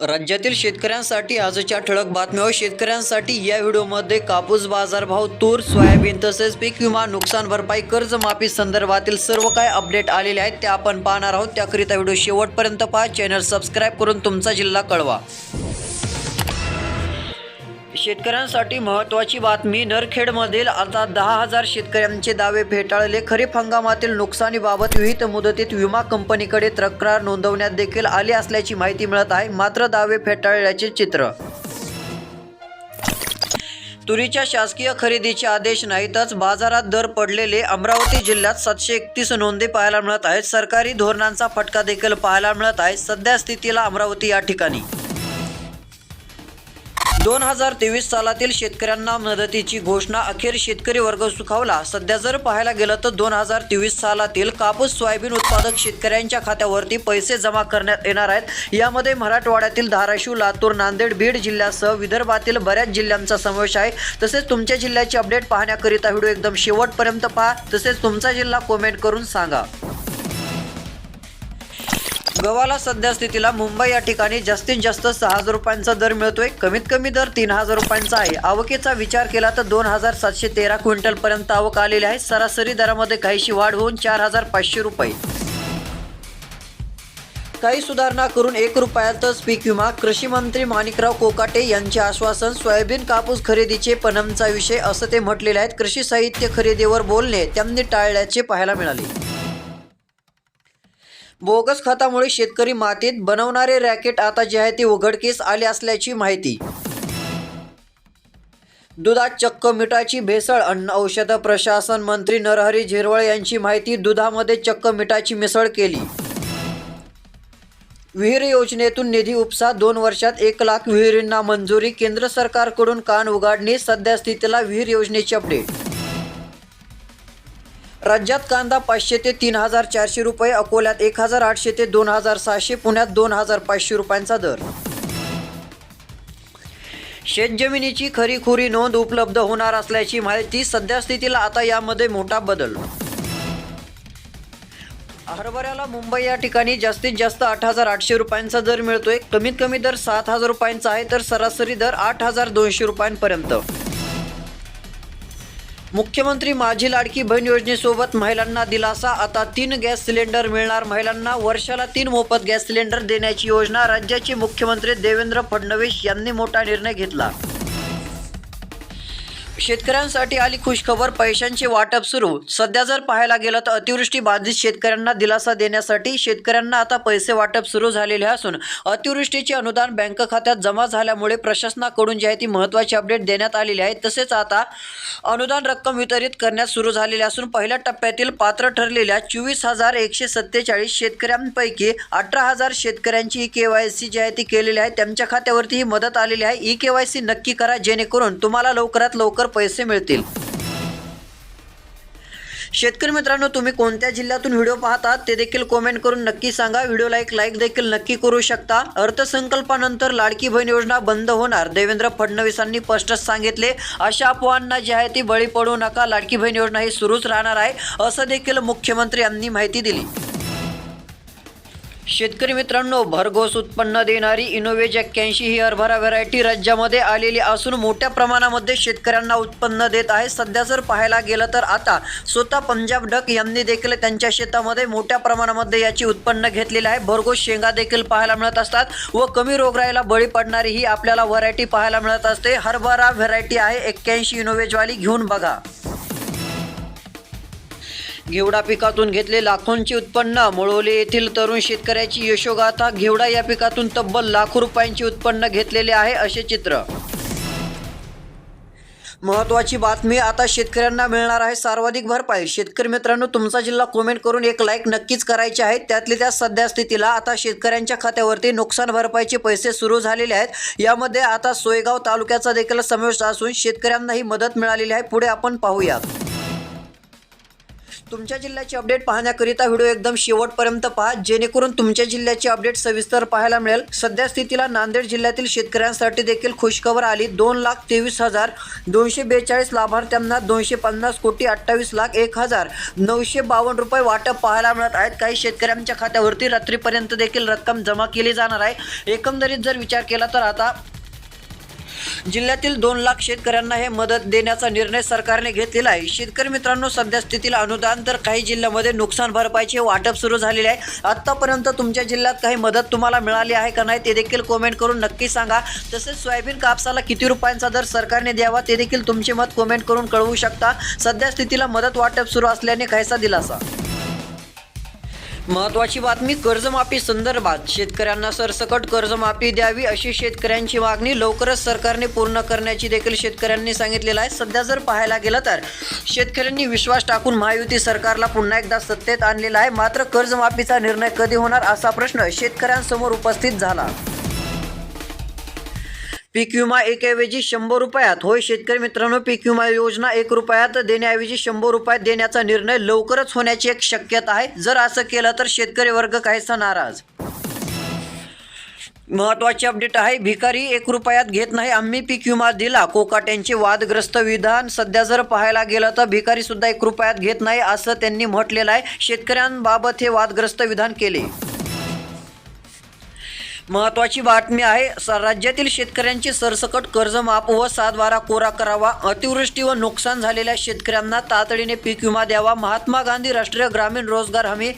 राज्यातील शेतकऱ्यांसाठी आजच्या ठळक बातम्या व शेतकऱ्यांसाठी या व्हिडिओमध्ये कापूस बाजारभाव तूर सोयाबीन तसेच पीक विमा नुकसान भरपाई कर्जमाफी संदर्भातील सर्व काय अपडेट आलेले आहेत ते आपण पाहणार आहोत. त्याकरिता व्हिडिओ शेवटपर्यंत पहा. चॅनल सबस्क्राईब करून तुमचा जिल्हा कळवा. शेतकऱ्यांसाठी महत्त्वाची बातमी नरखेडमधील आता दहा हजार शेतकऱ्यांचे दावे फेटाळले. खरीप हंगामातील नुकसानीबाबत विहित मुदतीत विमा कंपनीकडे तक्रार नोंदवण्यात देखील आली असल्याची माहिती मिळत आहे. मात्र दावे फेटाळल्याचे चित्र. तुरीच्या शासकीय खरेदीचे आदेश नाहीतच बाजारात दर पडलेले अमरावती जिल्ह्यात सातशे एकतीस नोंदी पाहायला मिळत आहेत. सरकारी धोरणांचा फटका देखील पाहायला मिळत आहे. सध्या स्थितीला अमरावती या ठिकाणी. दोन हजार तेवीस सालातील शेतकऱ्यांना मदतीची घोषणा अखेर शेतकरी वर्ग सुखावला. सध्या जर पाहायला गेलं तर दोन हजार तेवीस सालातील कापूस सोयाबीन उत्पादक शेतकऱ्यांच्या खात्यावरती पैसे जमा करण्यात येणार आहेत. यामध्ये मराठवाड्यातील धाराशिव लातूर नांदेड बीड जिल्ह्यासह विदर्भातील बऱ्याच जिल्ह्यांचा समावेश आहे. तसेच तुमच्या जिल्ह्याची अपडेट पाहण्याकरिता व्हिडिओ एकदम शेवटपर्यंत पहा. तसेच तुमचा जिल्हा कॉमेंट करून सांगा. गव्हाला सध्या स्थितीला मुंबई या ठिकाणी जास्तीत जास्त सहा हजार रुपयांचा दर मिळतोय. कमीत कमी दर तीन हजार रुपयांचा आहे. आवकेचा विचार केला तर दोन हजार सातशे तेरा क्विंटलपर्यंत आवक आलेली आहे. सरासरी दरामध्ये काहीशी वाढ होऊन चार हजार पाचशे रुपये. काही सुधारणा करून एक रुपयातच पीक विमा. कृषी मंत्री माणिकराव कोकाटे यांचे आश्वासन सोयाबीन कापूस खरेदीचे पनमचा विषय असं ते म्हटलेले आहेत. कृषी साहित्य खरेदीवर बोलणे त्यांनी टाळल्याचे पाहायला मिळाले. बोगस खतामुळे शेतकरी मातीत बनवणारे रॅकेट आता जे आहे ते उघडकीस आले असल्याची माहिती. दुधात चक्क मिठाची भेसळ अन्न औषध प्रशासन मंत्री नरहरी झिरवळ यांची माहिती दुधामध्ये चक्क मिठाची मिसळ केली. विहीर योजनेतून निधी उपसा दोन वर्षात एक लाख विहिरींना मंजुरी केंद्र सरकारकडून कान उघाडणी सध्या स्थितीला विहीर योजनेची अपडेट राज्यात कांदा पाचशे ते तीन हजार चारशे रुपये अकोल्यात एक हजार आठशे ते दोन हजार सहाशे पुण्यात दोन हजार पाचशे रुपयांचा दर. शेतजमिनीची खरीखुरी नोंद उपलब्ध होणार असल्याची माहिती सध्या स्थितीला आता यामध्ये मोठा बदल. हरभऱ्याला मुंबई या ठिकाणी जास्तीत जास्त आठ हजार आठशे रुपयांचा दर मिळतोय. कमीत कमी दर सात हजार रुपयांचा आहे तर सरासरी दर आठ हजार दोनशे रुपयांपर्यंत. मुख्यमंत्री माझी लाडकी बहीण योजनेसोबत महिलांना दिलासा. आता तीन गॅस सिलेंडर मिळणार. महिलांना वर्षाला तीन मोफत गॅस सिलेंडर देण्याची योजना. राज्याचे मुख्यमंत्री देवेंद्र फडणवीस यांनी मोठा निर्णय घेतला. शेतकऱ्यांसाठी आली खुशखबर पैशांचे वाटप सुरू. सध्या जर पाहायला गेलं तर अतिवृष्टी बाधित शेतकऱ्यांना दिलासा देण्यासाठी शेतकऱ्यांना आता पैसे वाटप सुरू झालेले असून अतिवृष्टीचे अनुदान बँक खात्यात जमा झाल्यामुळे प्रशासनाकडून जी आहे ती महत्त्वाची अपडेट देण्यात आलेली आहे. तसेच आता अनुदान रक्कम वितरित करण्यास सुरू झालेली असून पहिल्या टप्प्यातील पात्र ठरलेल्या चोवीस हजार एकशे सत्तेचाळीस शेतकऱ्यांपैकी अठरा हजार शेतकऱ्यांची ई के वाय सी जी आहे ती केलेली आहे. त्यांच्या खात्यावरती ही मदत आलेली आहे. ई के वाय सी नक्की करा जेणेकरून तुम्हाला लवकरात लवकर पैसे मिळतील. शेतकरी मित्रांनो तुम्ही कोणत्या जिल्ह्यातून व्हिडिओ पाहतात ते देखील कॉमेंट करून नक्की सांगा. व्हिडिओला एक लाईक देखील नक्की करू शकता. अर्थसंकल्पानंतर लाडकी बहीण योजना बंद होणार. देवेंद्र फडणवीसांनी स्पष्टच सांगितले अशा अफवांना जी आहे ती बळी पडू नका. लाडकी बहीण योजना ही सुरूच राहणार आहे असं देखील मुख्यमंत्री यांनी माहिती दिली. शेतकरी मित्रांनो भरघोस उत्पन्न देणारी इनोवेज एक्क्याऐंशी ही हरभरा व्हरायटी राज्यामध्ये आलेली असून मोठ्या प्रमाणामध्ये शेतकऱ्यांना उत्पन्न देत आहे. सध्या जर पाहायला गेलं तर आता स्वतः पंजाब डक यांनी देखील त्यांच्या शेतामध्ये मोठ्या प्रमाणामध्ये याची उत्पन्न घेतलेली आहे. भरघोस शेंगा देखील पाहायला मिळत असतात व कमी रोगराईला बळी पडणारी ही आपल्याला व्हरायटी पाहायला मिळत असते. हरभरा व्हरायटी आहे. एक्क्याऐंशी इनोवेजवाली घेऊन बघा. घेवडा पिकातून घेतले लाखोंचे उत्पन्न. मुळवले येथील तरुण शेतकऱ्याची यशोगाथा. घेवडा या पिकातून तब्बल लाखो रुपयांचे उत्पन्न घेतलेले आहे असे चित्र. महत्वाची बातमी आता शेतकऱ्यांना मिळणार आहे सर्वाधिक भरपाई. शेतकरी मित्रांनो तुमचा जिल्हा कमेंट करून एक लाईक नक्कीच करायचे आहे त्यातली त्या सध्या स्थितीला आता शेतकऱ्यांच्या खात्यावरती नुकसान भरपाईचे पैसे सुरू झालेले आहेत. यामध्ये आता सोयगाव तालुक्याचा देखील समावेश असून शेतकऱ्यांना ही मदत मिळालेली आहे. पुढे आपण पाहूयात. तुमच्या जिल्ह्याची अपडेट पाहण्याकरिता व्हिडिओ एकदम शेवटपर्यंत पहा. जेणेकरून तुमच्या जिल्ह्याची अपडेट सविस्तर पाहायला मिळेल. सध्या स्थितीला नांदेड जिल्ह्यातील शेतकऱ्यांसाठी देखील खुशखबर आली. दोन लाख तेवीस हजार दोनशे बेचाळीस लाभार्थ्यांना दोनशे पन्नास कोटी अठ्ठावीस लाख एक हजार नऊशे बावन्न रुपये वाटप पाहायला मिळत आहेत. काही शेतकऱ्यांच्या खात्यावरती रात्रीपर्यंत देखील रक्कम जमा केली जाणार आहे. एकंदरीत जर विचार केला तर आता जिल्ह्यातील दोन लाख शेतकऱ्यांना हे मदत देण्याचा निर्णय सरकारने घेतलेला आहे. शेतकरी मित्रांनो सध्या स्थितीला अनुदान तर काही जिल्ह्यामध्ये नुकसान भरपाईचे वाटप सुरू झालेले आहे. आत्तापर्यंत तुमच्या जिल्ह्यात काही मदत तुम्हाला मिळाली आहे का नाही ते देखील कमेंट करून नक्की सांगा. तसेच सोयाबीन कापसाला किती रुपयांचा दर सरकारने द्यावा ते देखील तुमचे मत कमेंट करून कळवू शकता. सध्या स्थितीला मदत वाटप सुरू असल्याने काहीसा दिलासा. महत्वाची बातमी कर्जमाफी संदर्भात शेतकऱ्यांना सरसकट कर्जमाफी द्यावी अशी शेतकऱ्यांची मागणी लवकरच सरकारने पूर्ण करण्याची देखील शेतकऱ्यांनी सांगितलेलं आहे. सध्या जर पाहायला गेलं तर शेतकऱ्यांनी विश्वास टाकून महायुती सरकारला पुन्हा एकदा सत्तेत आणलेला आहे. मात्र कर्जमाफीचा निर्णय कधी होणार असा प्रश्न शेतकऱ्यांसमोर उपस्थित झाला. पीक विमा एकऐवजी शंभर रुपयात. होय शेतकरी मित्रांनो पीक विमा योजना एक रुपयात देण्याऐवजी शंभर रुपयात देण्याचा निर्णय लवकरच होण्याची एक शक्यता आहे. जर असं केलं तर शेतकरी वर्ग काहीसा नाराज. महत्वाची अपडेट आहे भिकारी एक रुपयात घेत नाही. आम्ही पीक विमा दिला. कोकाट्यांचे वादग्रस्त विधान सध्या जर पाहायला गेलं तर भिकारी सुद्धा एक रुपयात घेत नाही असं त्यांनी म्हटलेलं आहे. शेतकऱ्यांबाबत हे वादग्रस्त विधान केले. महत्वाची बातमी आहे स- राज्यातील शेतकऱ्यांची सरसकट कर्जमाफ व सातबारा कोरा करावा अतिवृष्टी व नुकसान झालेल्या शेतकऱ्यांना तातडीने पीक विमा द्यावा महात्मा गांधी राष्ट्रीय ग्रामीण रोजगार हमी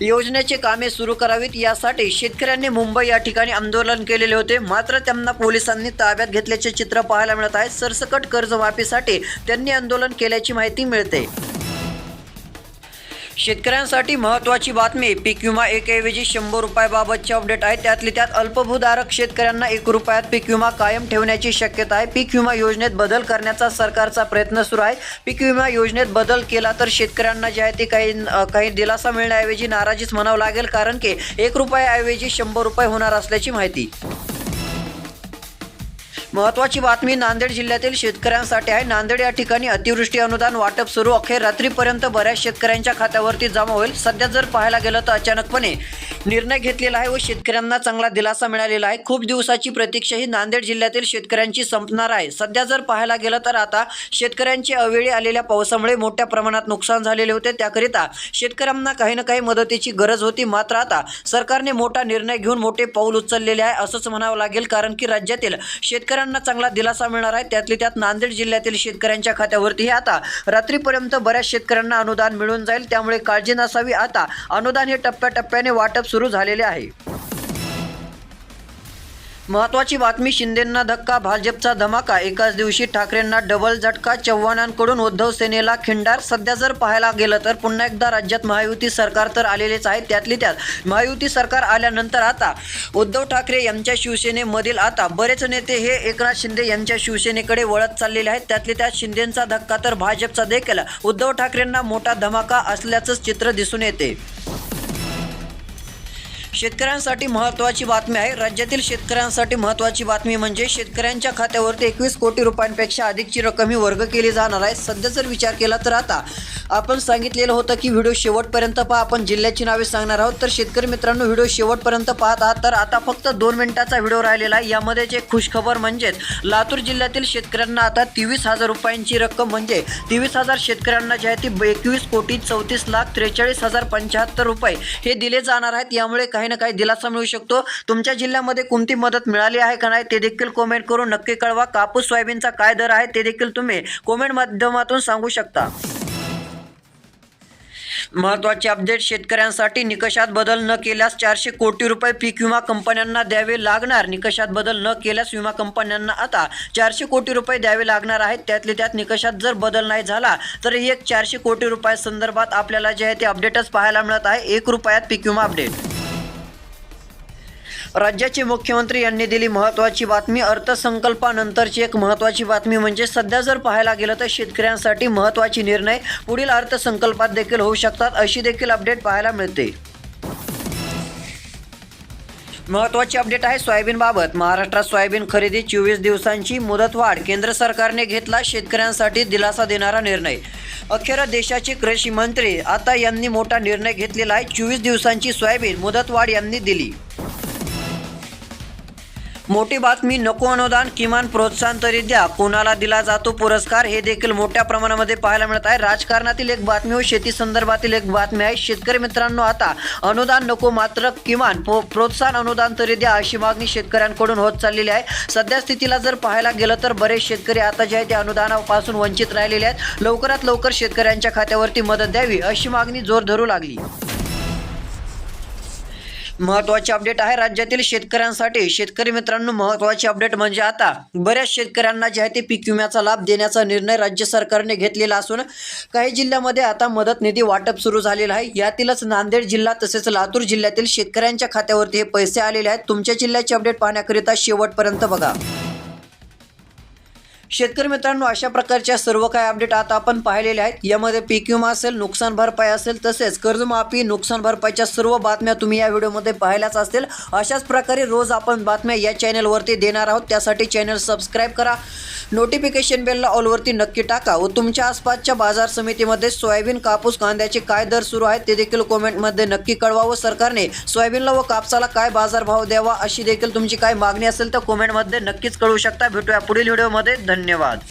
योजनेचे कामे सुरू करावीत यासाठी शेतकऱ्यांनी मुंबई या ठिकाणी आंदोलन केलेले होते. मात्र त्यांना पोलिसांनी ताब्यात घेतल्याचे चित्र पाहायला मिळत आहे. सरसकट कर्जमाफीसाठी त्यांनी आंदोलन केल्याची माहिती मिळते. शेतकऱ्यांसाठी महत्त्वाची बातमी पीक विमा एकऐवजी शंभर रुपयाबाबतचे अपडेट आहे त्यातली त्यात अल्पभूधारक शेतकऱ्यांना एक रुपयात पीक विमा कायम ठेवण्याची शक्यता आहे. पीक विमा योजनेत बदल करण्याचा सरकारचा प्रयत्न सुरू आहे. पीक विमा योजनेत बदल केला तर शेतकऱ्यांना जे आहे ते काही काही दिलासा मिळण्याऐवजी नाराजीच म्हणावं लागेल कारण की एक रुपयाऐवजी शंभर रुपये होणार असल्याची माहिती. महत्वाची बातमी नांदेड जिल्ह्यातील शेतकऱ्यांसाठी आहे. नांदेड या ठिकाणी अतिवृष्टी अनुदान वाटप सुरू. अखेर रात्रीपर्यंत बऱ्याच शेतकऱ्यांच्या खात्यावरती जमा होईल. सध्या जर पाहायला गेलं तर अचानकपणे निर्णय घेतलेला आहे व शेतकऱ्यांना चांगला दिलासा मिळालेला आहे. खूप दिवसाची प्रतीक्षा ही नांदेड जिल्ह्यातील शेतकऱ्यांची संपणार आहे. सध्या जर पाहायला गेलं तर आता शेतकऱ्यांची अवेळी आलेल्या पावसामुळे मोठ्या प्रमाणात नुकसान झालेले होते. त्याकरिता शेतकऱ्यांना काही ना काही मदतीची गरज होती. मात्र आता सरकारने मोठा निर्णय घेऊन मोठे पाऊल उचललेले आहे असंच म्हणावं लागेल. कारण की राज्यातील शेतकऱ्यांना चांगला दिलासा मिळणार आहे. त्यातली त्यात नांदेड जिल्ह्यातील शेतकऱ्यांच्या खात्यावरती आता रात्रीपर्यंत बऱ्याच शेतकऱ्यांना अनुदान मिळून जाईल. त्यामुळे काळजी नसावी. आता अनुदान हे टप्प्याटप्प्याने वाटप सुरू झालेले आहे. महत्वाची बातमी शिंदेंना धक्का भाजपचा धमाका. एकाच दिवशी ठाकरेंना डबल झटका चव्हाणांकडून उद्धव सेनेला खिंडार. सध्या जर पाहायला गेलं तर पुन्हा एकदा राज्यात महायुती सरकार तर आलेलेच आहे त्यातली त्यात. महायुती सरकार आल्यानंतर आता उद्धव ठाकरे यांच्या शिवसेनेमधील आता बरेच नेते हे एकनाथ शिंदे यांच्या शिवसेनेकडे वळत चाललेले आहेत. त्यातली त्यात शिंदेंचा धक्का तर भाजपचा देखील. उद्धव ठाकरेंना मोठा धमाका असल्याचंच चित्र दिसून येते. शेतकऱ्यांसाठी महत्त्वाची बातमी आहे. राज्यातील शेतकऱ्यांसाठी महत्त्वाची बातमी म्हणजे शेतकऱ्यांच्या खात्यावरती एकवीस कोटी रुपयांपेक्षा अधिकची रक्कम ही वर्ग केली जाणार आहे. सध्या जर विचार केला तर आता आपण सांगितलेलं होतं की व्हिडिओ शेवटपर्यंत पहा. आपण जिल्ह्याची नावे सांगणार आहोत. तर शेतकरी मित्रांनो व्हिडिओ शेवटपर्यंत पाहत आहात. तर आता फक्त दोन मिनिटाचा व्हिडिओ राहिलेला आहे. यामध्येच एक खुशखबर म्हणजेच लातूर जिल्ह्यातील शेतकऱ्यांना आता तेवीस हजार रुपयांची रक्कम म्हणजे तेवीस हजार शेतकऱ्यांना जे आहे ती एकवीस कोटी चौतीस लाख त्रेचाळीस हजार पंच्याहत्तर रुपये हे दिले जाणार आहेत. यामुळे काही ना काही दिलासा मिळू शकतो. तुमच्या जिल्ह्यामध्ये कोणती मदत मिळाली आहे का नाही ते देखील कॉमेंट करून नक्की कळवा. कापूस सोयाबीनचा काय दर आहे ते देखील तुम्ही कॉमेंट माध्यमातून सांगू शकता. महत्त्वाचे अपडेट शेतकऱ्यांसाठी निकषात बदल न केल्यास चारशे कोटी रुपये पीक विमा कंपन्यांना द्यावे लागणार. निकषात बदल न केल्यास विमा कंपन्यांना आता चारशे कोटी रुपये द्यावे लागणार आहेत. त्यातले त्यात निकषात जर बदल नाही झाला तर एक चारशे कोटी रुपया संदर्भात आपल्याला जे आहे ते अपडेटच पाहायला मिळत आहे. एक रुपयात पीक विमा अपडेट राज्याचे मुख्यमंत्री यांनी दिली महत्त्वाची बातमी. अर्थसंकल्पानंतरची एक महत्त्वाची बातमी म्हणजे सध्या जर पाहायला गेलं तर शेतकऱ्यांसाठी महत्त्वाची निर्णय पुढील अर्थसंकल्पात देखील होऊ शकतात अशी देखील अपडेट पाहायला मिळते. महत्त्वाची अपडेट आहे सोयाबीनबाबत. महाराष्ट्रात सोयाबीन खरेदी चोवीस दिवसांची मुदतवाढ. केंद्र सरकारने घेतला शेतकऱ्यांसाठी दिलासा देणारा निर्णय. अखेर देशाचे कृषी मंत्री आता यांनी मोठा निर्णय घेतलेला आहे. चोवीस दिवसांची सोयाबीन मुदतवाढ यांनी दिली. मोठी बातमी नको अनुदान किमान प्रोत्साहन तरी द्या. कोणाला दिला जातो पुरस्कार हे देखील मोठ्या प्रमाणामध्ये पाहायला मिळत आहे. राजकारणातील एक बातमी व शेती संदर्भातील एक बातमी आहे. शेतकरी मित्रांनो आता अनुदान नको मात्र किमान प्रो- प्रोत्साहन अनुदान तरी द्या अशी मागणी शेतकऱ्यांकडून होत चाललेली आहे. सध्या स्थितीला जर पाहायला गेलं तर बरेच शेतकरी आता जे आहे ते अनुदानापासून वंचित राहिलेले आहेत. लवकरात लवकर शेतकऱ्यांच्या खात्यावरती मदत द्यावी अशी मागणी जोर धरू लागली. महत्त्वाचे अपडेट आहे राज्यातील शेतकऱ्यांसाठी. शेतकरी मित्रांनो महत्त्वाचे अपडेट म्हणजे आता बऱ्याच शेतकऱ्यांना जे आहे ते पीक विम्याचा लाभ देण्याचा निर्णय राज्य सरकारने घेतलेला असून काही जिल्ह्यामध्ये आता मदत निधी वाटप सुरू झालेलं आहे. यातीलच नांदेड जिल्हा तसेच लातूर जिल्ह्यातील शेतकऱ्यांच्या खात्यावरती हे पैसे आलेले आहेत. तुमच्या जिल्ह्याचे अपडेट पाहण्याकरिता शेवटपर्यंत बघा. शेतकरी मित्रांनो अशा प्रकारच्या सर्व काही अपडेट आता आपण पाहिलेले आहेत. यामध्ये पीक विमा असेल नुकसान भरपाई असेल तसेच कर्जमाफी नुकसान भरपाईच्या सर्व बातम्या तुम्ही या व्हिडिओमध्ये पाहिल्याच असतील. अशाच प्रकारे रोज आपण बातम्या या चॅनलवरती देणार आहोत. त्यासाठी चॅनल सबस्क्राईब करा. नोटिफिकेशन बेलला ऑलवरती नक्की टाका व तुमच्या आसपासच्या बाजार समितीमध्ये सोयाबीन कापूस कांद्याचे काय दर सुरू आहेत ते देखील कॉमेंटमध्ये नक्की कळवा व सरकारने सोयाबीनला व कापसाला काय बाजारभाव द्यावा अशी देखील तुमची काय मागणी असेल तर कॉमेंटमध्ये नक्कीच कळवू शकता. भेटूया पुढील व्हिडिओमध्ये धन्यवाद.